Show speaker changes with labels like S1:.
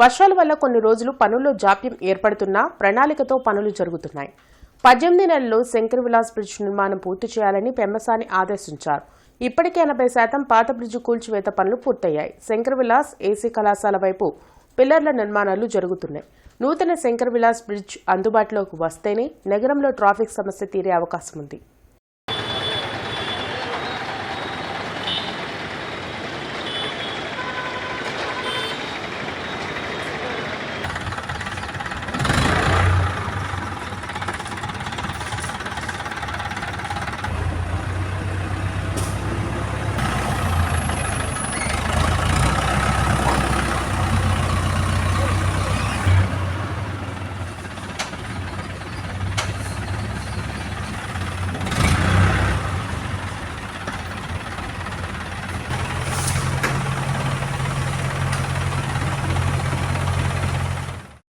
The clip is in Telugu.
S1: వర్షాల వల్ల కొన్ని రోజులు పనుల్లో జాప్యం ఏర్పడుతున్నా ప్రణాళికతో పనులు జరుగుతున్నాయి. పద్దెనిమిది నెలల్లో శంకర్ విలాస్ బ్రిడ్జ్ నిర్మాణం పూర్తి చేయాలని పెమ్మసాని ఆదేశించారు. ఇప్పటికే ఎనభై శాతం పాత బ్రిడ్జ్ కూల్చివేత పనులు పూర్తయ్యాయి. శంకర్ విలాస్ ఏసీ కళాశాల వైపు పిల్లర్ల నిర్మాణాలు జరుగుతున్నాయి. నూతన శంకర్ విలాస్ బ్రిడ్జ్ అందుబాటులోకి వస్తేనే నగరంలో ట్రాఫిక్ సమస్య తీరే అవకాశం ఉంది.